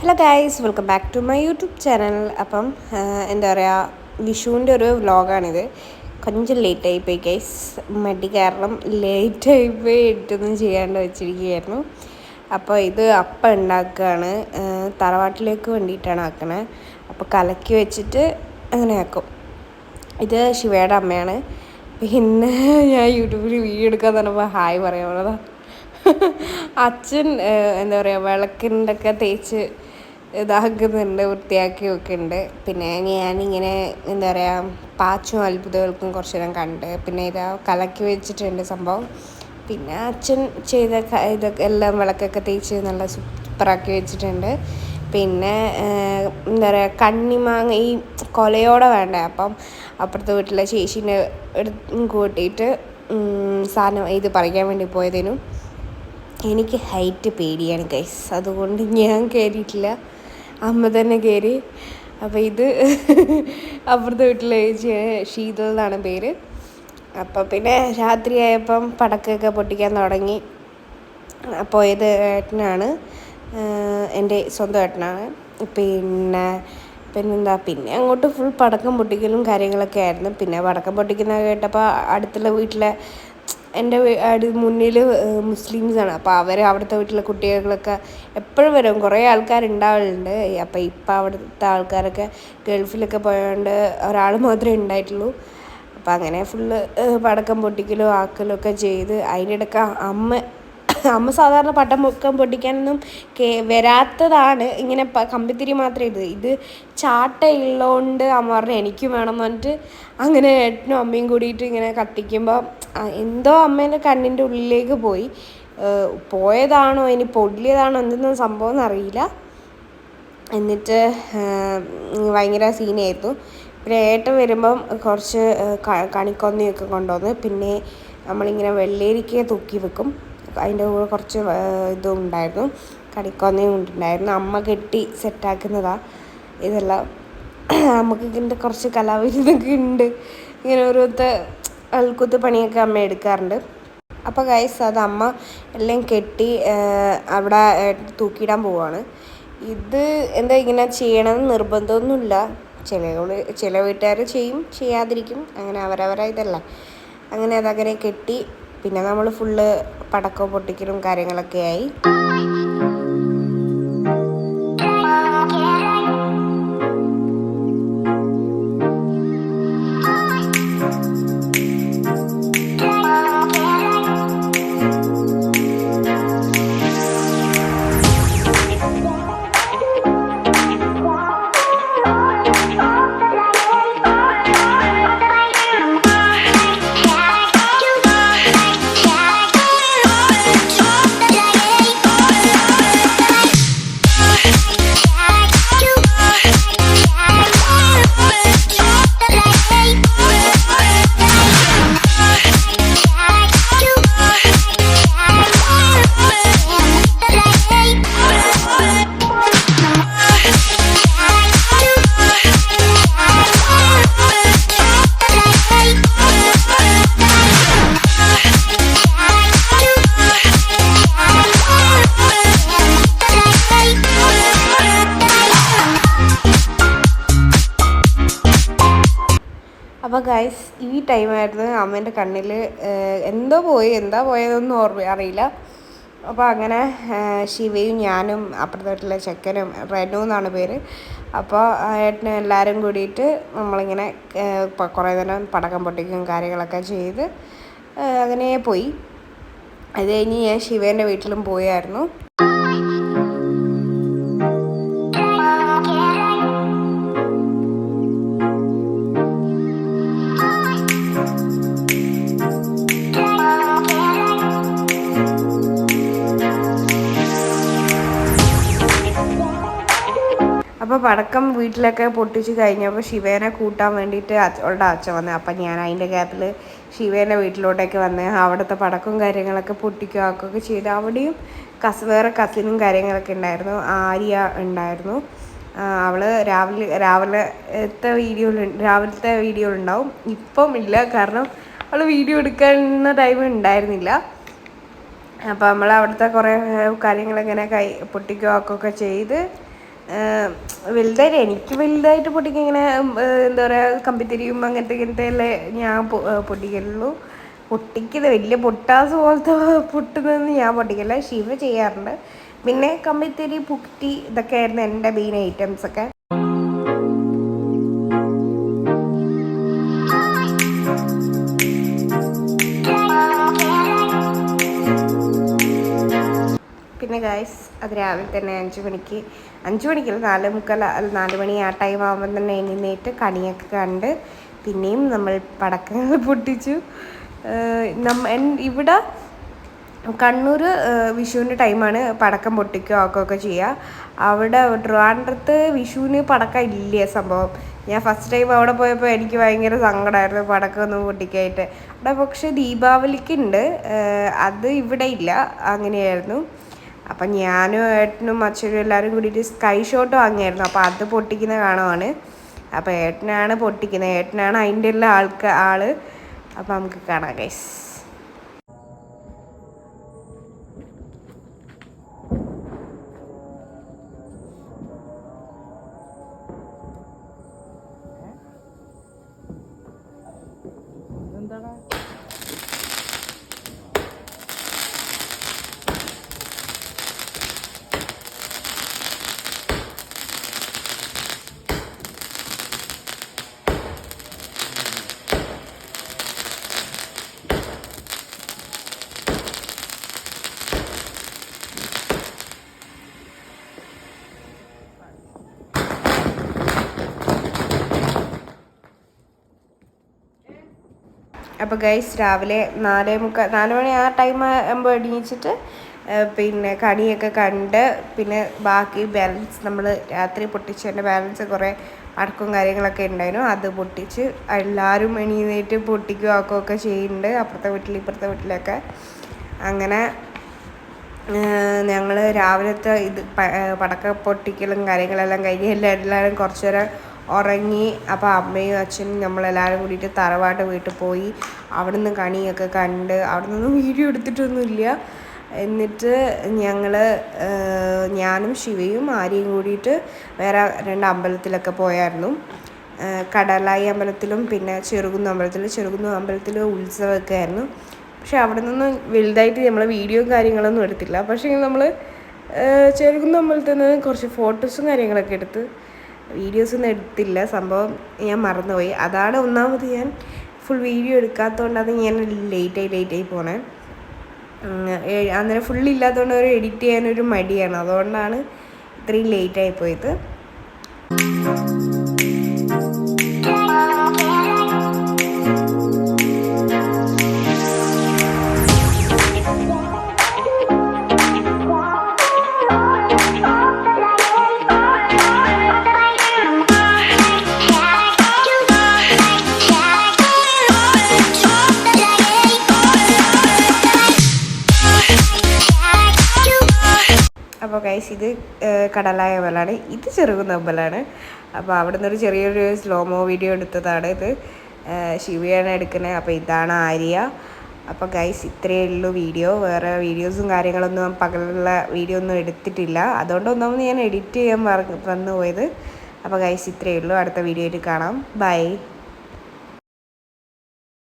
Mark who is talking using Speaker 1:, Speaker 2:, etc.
Speaker 1: Hello guys welcome back to my YouTube channel അപ്പം എന്താ പറയുക വിഷുവിന്റെ ഒരു വ്ലോഗാണിത്. കൊഞ്ചം ലേറ്റ് ആയിപ്പോയി ഗൈസ് മടി കാരണം ലേറ്റ് ആയിപ്പോയി ഇട്ടൊന്നും ചെയ്യാണ്ട് വെച്ചിരിക്കുകയായിരുന്നു. അപ്പോൾ ഇത് അപ്പം ഉണ്ടാക്കുകയാണ്. തറവാട്ടിലേക്ക് വേണ്ടിയിട്ടാണ് ആക്കണേ. അപ്പോൾ കലക്കി വെച്ചിട്ട് അങ്ങനെ ആക്കും. ഇത് ശിവയുടെ അമ്മയാണ്. പിന്നെ ഞാൻ യൂട്യൂബിൽ വീഡിയോ എടുക്കാൻ പറഞ്ഞപ്പോൾ ഹായ് പറഞ്ഞതാ. അച്ഛൻ എന്താ പറയുക വിളക്കിന്റെ ഒക്കെ തേച്ച് ഇതാക്കുന്നുണ്ട് വൃത്തിയാക്കി വെക്കുന്നുണ്ട് പിന്നെ ഞാനിങ്ങനെ എന്താ പറയുക പാച്ചും അത്ഭുതങ്ങൾക്കും കുറച്ച് നേരം കണ്ട്. പിന്നെ ഇതാ കലക്കി വെച്ചിട്ടുണ്ട് സംഭവം. പിന്നെ അച്ഛൻ ചെയ്ത ഇതൊക്കെ എല്ലാം വിളക്കൊക്കെ തേച്ച് നല്ല സൂപ്പറാക്കി വെച്ചിട്ടുണ്ട്. പിന്നെ എന്താ പറയുക കണ്ണിമാങ്ങ ഈ കൊലയോടെ വേണ്ട അപ്പം അപ്പുറത്തെ വീട്ടിലെ ചേച്ചീന്റെ കൂട്ടിയിട്ട് സാധനം ഇത് പറിക്കാൻ വേണ്ടി പോയതിനും. എനിക്ക് ഹൈറ്റ് പേടിയാണ് ഗൈസ് അതുകൊണ്ട് ഞാൻ കയറിയിട്ടില്ല അമ്മ തന്നെ കയറി അപ്പോൾ ഇത് അപ്പുറത്തെ വീട്ടിലെ ഷീതൽ എന്നാണ് പേര്. അപ്പോൾ പിന്നെ രാത്രിയായപ്പം പടക്കൊക്കെ പൊട്ടിക്കാൻ തുടങ്ങി. പോയത് ഏട്ടനാണ്. എന്റെ സ്വന്തം ഏട്ടനാണ്. പിന്നെ പിന്നെന്താ? പിന്നെ അങ്ങോട്ട് ഫുൾ പടക്കം പൊട്ടിക്കലും കാര്യങ്ങളൊക്കെ ആയിരുന്നു. പിന്നെ പടക്കം പൊട്ടിക്കുന്ന കേട്ടപ്പോൾ അടുത്തുള്ള വീട്ടിലെ എന്റെ വീ- അടി മുന്നിൽ മുസ്ലിംസാണ്. അപ്പോൾ അവർ അവിടുത്തെ വീട്ടിലെ കുട്ടികളൊക്കെ എപ്പോഴും വരും. കുറേ ആൾക്കാരുണ്ടാവലുണ്ട്. അപ്പോൾ ഇപ്പം അവിടുത്തെ ആൾക്കാരൊക്കെ ഗൾഫിലൊക്കെ പോയതുകൊണ്ട് ഒരാൾ മാത്രമേ ഉണ്ടായിട്ടുള്ളൂ. അപ്പം അങ്ങനെ ഫുള്ള് പടക്കം പൊട്ടിക്കലും ആക്കലും ഒക്കെ ചെയ്ത് അതിനിടയ്ക്ക് അമ്മ അമ്മ സാധാരണ പട്ടം പൊക്കം പൊട്ടിക്കാനൊന്നും കേ വരാത്തതാണ്. ഇങ്ങനെ കമ്പിത്തിരി മാത്രമേ ഇത്. ഇത് ചാട്ട ഉള്ളതുകൊണ്ട് അമ്മ പറഞ്ഞു എനിക്കും വേണം പറഞ്ഞിട്ട് അങ്ങനെ ഏട്ടനും അമ്മയും കൂടിയിട്ട് ഇങ്ങനെ കത്തിക്കുമ്പോൾ എന്തോ അമ്മേന്റെ കണ്ണിന്റെ ഉള്ളിലേക്ക് പോയി. പോയതാണോ? ഇനി പൊടിയതാണോ? എന്തെന്നും സംഭവം എന്നറിയില്ല എന്നിട്ട് ഭയങ്കര സീനായിരുന്നു. പിന്നെ ഏട്ടൻ വരുമ്പം കുറച്ച് കണിക്കൊന്നയൊക്കെ കൊണ്ടുവന്ന് പിന്നെ നമ്മളിങ്ങനെ വെള്ളേരിക്കയെ തൂക്കി വെക്കും. അതിന്റെ കൂടെ കുറച്ച് ഇതും ഉണ്ടായിരുന്നു കണിക്കൊന്നയും ഉണ്ടായിരുന്നു. അമ്മ കെട്ടി സെറ്റാക്കുന്നതാണ് ഇതെല്ലാം നമുക്ക് ഇതിന്റെ കുറച്ച് കലാവിരുന്നൊക്കെ ഉണ്ട്. ഇങ്ങനെ ഓരോരുത്തർ അൽക്കുത്ത് പണിയൊക്കെ അമ്മ എടുക്കാറുണ്ട്. അപ്പോൾ ഗൈസ് അത് അമ്മ എല്ലാം കെട്ടി അവിടെ തൂക്കിയിടാൻ പോവാണ്. ഇത് എന്താ ഇങ്ങനെ ചെയ്യണമെന്ന് നിർബന്ധമൊന്നുമില്ല. ചില ചില വീട്ടുകാർ ചെയ്യും ചെയ്യാതിരിക്കും. അങ്ങനെ അവരവരെ ഇതല്ല. അങ്ങനെ അതങ്ങനെ കെട്ടി പിന്നെ നമ്മൾ ഫുള്ള് പടക്കം പൊട്ടിക്കലും കാര്യങ്ങളൊക്കെ ആയി. ഗൈസ് ഈ ടൈമായിരുന്നു അമ്മേന്റെ കണ്ണിൽ എന്തോ പോയി എന്താ പോയതൊന്നും ഓർമ്മ അറിയില്ല. അപ്പോൾ അങ്ങനെ ശിവയും ഞാനും അപ്പുറത്തെ വീട്ടിലെ ചെക്കനും റെനു എന്നാണ് പേര്. അപ്പോൾ ഏട്ടനും എല്ലാവരും കൂടിയിട്ട് നമ്മളിങ്ങനെ കുറേ നേരം പടക്കം പൊട്ടിക്കും കാര്യങ്ങളൊക്കെ ചെയ്ത് അങ്ങനെ പോയി. അത് കഴിഞ്ഞ് ഞാൻ ശിവേന്റെ വീട്ടിലും പോയായിരുന്നു. അപ്പോൾ പടക്കം വീട്ടിലൊക്കെ പൊട്ടിച്ച് കഴിഞ്ഞപ്പോൾ ശിവേനെ കൂട്ടാൻ വേണ്ടിയിട്ട് അവളുടെ അച്ഛൻ വന്നത് അപ്പം ഞാൻ അതിന്റെ ഗ്യാപ്പിൽ ശിവേന്റെ വീട്ടിലോട്ടേക്ക് വന്ന് അവിടുത്തെ പടക്കവും കാര്യങ്ങളൊക്കെ പൊട്ടിക്കുക ആക്കുകയൊക്കെ ചെയ്ത്. അവിടെയും കസ് വേറെ കസിനും കാര്യങ്ങളൊക്കെ ഉണ്ടായിരുന്നു. ആര്യ ഉണ്ടായിരുന്നു. അവൾ രാവിലെ രാവിലത്തെ വീഡിയോയിൽ രാവിലത്തെ ഉണ്ടാവും. ഇപ്പം ഇല്ല കാരണം അവൾ വീഡിയോ എടുക്കുന്ന ടൈം ഉണ്ടായിരുന്നില്ല. അപ്പോൾ നമ്മൾ അവിടുത്തെ കുറേ കാര്യങ്ങളിങ്ങനെ കൈ പൊട്ടിക്കുകയൊക്കെ ചെയ്ത് വലുതായിട്ട് എനിക്ക് വലുതായിട്ട് പൊട്ടിക്കാൻ ഇങ്ങനെ എന്താ പറയുക കമ്പിത്തിരിയും അങ്ങനത്തെ ഇങ്ങനത്തെ അല്ലേ ഞാൻ പൊട്ടിക്കലുള്ളൂ. പൊട്ടിക്കുന്നത് വലിയ പൊട്ടാസ് പോലത്തെ പൊട്ടുന്നതെന്ന് ഞാൻ പൊട്ടിക്കില്ല ശിവ ചെയ്യാറുണ്ട്. പിന്നെ കമ്പിത്തിരി പുട്ടി ഇതൊക്കെ ആയിരുന്നു എന്റെ മെയിൻ ഐറ്റംസ് ഒക്കെ. പിന്നെ ഗായ്സ് അത് രാവിലെ തന്നെ അഞ്ച് മണിക്ക് അഞ്ച് മണിക്ക് നാല് മുക്കാൽ നാല് മണി ആ ടൈം ആകുമ്പോൾ തന്നെ എഴുന്നേറ്റ് കണിയൊക്കെ കണ്ട് പിന്നെയും നമ്മൾ പടക്കങ്ങൾ പൊട്ടിച്ചു. നമ്മ ഇവിടെ കണ്ണൂർ വിഷുവിന്റെ ടൈമാണ് പടക്കം പൊട്ടിക്കുക ഒക്കെ ഒക്കെ ചെയ്യുക. അവിടെ ട്രിവാൻഡ്രത്ത് വിഷുവിന് പടക്കം ഇല്ല സംഭവം. ഞാൻ ഫസ്റ്റ് ടൈം അവിടെ പോയപ്പോൾ എനിക്ക് ഭയങ്കര സങ്കടമായിരുന്നു പടക്കം ഒന്നും പൊട്ടിക്കായിട്ട് അവിടെ പക്ഷേ ദീപാവലിക്ക് ഉണ്ട്. അത് ഇവിടെ ഇല്ല. അങ്ങനെയായിരുന്നു. അപ്പം ഞാനും ഏട്ടനും അച്ഛനും എല്ലാവരും കൂടിയിട്ട് സ്കൈ ഷോട്ട് വാങ്ങിയായിരുന്നു. അപ്പോൾ അത് പൊട്ടിക്കുന്ന കാണുവാണ്. അപ്പോൾ ഏട്ടനാണ് പൊട്ടിക്കുന്നത്. ഏട്ടനാണ് അതിന്റെ ഉള്ള ആൾക്ക് ആൾ. അപ്പോൾ നമുക്ക് കാണാം ഗൈസ് അപ്പോൾ ഗൈസ് രാവിലെ നാല് മുക്കാൽ നാല് മണി ആ ടൈം ആകുമ്പോൾ എണീച്ചിട്ട് പിന്നെ കണിയൊക്കെ കണ്ട് പിന്നെ ബാക്കി ബാലൻസ് നമ്മൾ രാത്രി പൊട്ടിച്ചതിന്റെ ബാലൻസ് കുറേ അടക്കും കാര്യങ്ങളൊക്കെ ഉണ്ടായിരുന്നു. അത് പൊട്ടിച്ച് എല്ലാവരും എണീന്നേറ്റ് പൊട്ടിക്കുകയോ ആക്കുകയൊക്കെ ചെയ്യുന്നുണ്ട് അപ്പുറത്തെ വീട്ടിൽ ഇപ്പുറത്തെ വീട്ടിലൊക്കെ. അങ്ങനെ ഞങ്ങൾ രാവിലത്തെ ഇത് പടക്ക പൊട്ടിക്കലും കാര്യങ്ങളെല്ലാം കഴിഞ്ഞ് എല്ലാ എല്ലാവരും കുറച്ചു നേരം ഉറങ്ങി. അപ്പോൾ അമ്മയും അച്ഛനും നമ്മളെല്ലാവരും കൂടിയിട്ട് തറവാട്ട് വീട്ടിൽ പോയി അവിടുന്ന് കണിയൊക്കെ കണ്ട് അവിടെ നിന്നും വീഡിയോ എടുത്തിട്ടൊന്നുമില്ല. എന്നിട്ട് ഞങ്ങൾ ഞാനും ശിവയും ആര്യയും കൂടിയിട്ട് വേറെ രണ്ട് അമ്പലത്തിലൊക്കെ പോയായിരുന്നു. കടലായി അമ്പലത്തിലും പിന്നെ ചെറുകുന്ന് അമ്പലത്തിലും ചെറുകുന്ന് അമ്പലത്തിൽ ഉത്സവമൊക്കെ ആയിരുന്നു. പക്ഷെ അവിടെ നിന്നും വലുതായിട്ട് നമ്മൾ വീഡിയോയും കാര്യങ്ങളൊന്നും എടുത്തില്ല. പക്ഷേ നമ്മൾ ചെറുകുന്ന അമ്പലത്തിൽ നിന്ന് കുറച്ച് ഫോട്ടോസും കാര്യങ്ങളൊക്കെ എടുത്ത് വീഡിയോസൊന്നും എടുത്തില്ല. സംഭവം ഞാൻ മറന്നുപോയി. അതാണ് ഒന്നാമത് ഞാൻ ഫുൾ വീഡിയോ എടുക്കാത്തതുകൊണ്ടാണ് ഞാൻ ലേറ്റായി ലേറ്റായി പോണേ. അന്നേരം ഫുള്ളില്ലാത്തതുകൊണ്ട് ഒരു എഡിറ്റ് ചെയ്യാനൊരു മടിയാണ്. അതുകൊണ്ടാണ് ഇത്രയും ലേറ്റായി പോയത്. ഗൈസ് ഇത് കടലായ അമ്പലമാണ് ഇത് ചെറുകുന്ന അമ്പലമാണ്. അപ്പോൾ അവിടെ നിന്നൊരു ചെറിയൊരു സ്ലോമോ വീഡിയോ എടുത്തതാണ് ഇത്. ശിവയാണ് എടുക്കുന്നത് അപ്പോൾ ഇതാണ് ആര്യ. അപ്പോൾ ഗൈസ് ഇത്രയേ ഉള്ളൂ വീഡിയോ വേറെ വീഡിയോസും കാര്യങ്ങളൊന്നും പകലുള്ള വീഡിയോ ഒന്നും എടുത്തിട്ടില്ല. അതുകൊണ്ട് ഒന്നാമത് ഞാൻ എഡിറ്റ് ചെയ്യാൻ വന്നു പോയത് അപ്പോൾ ഗൈസ് ഇത്രയേ ഉള്ളൂ. അടുത്ത വീഡിയോയിൽ കാണാം. ബൈ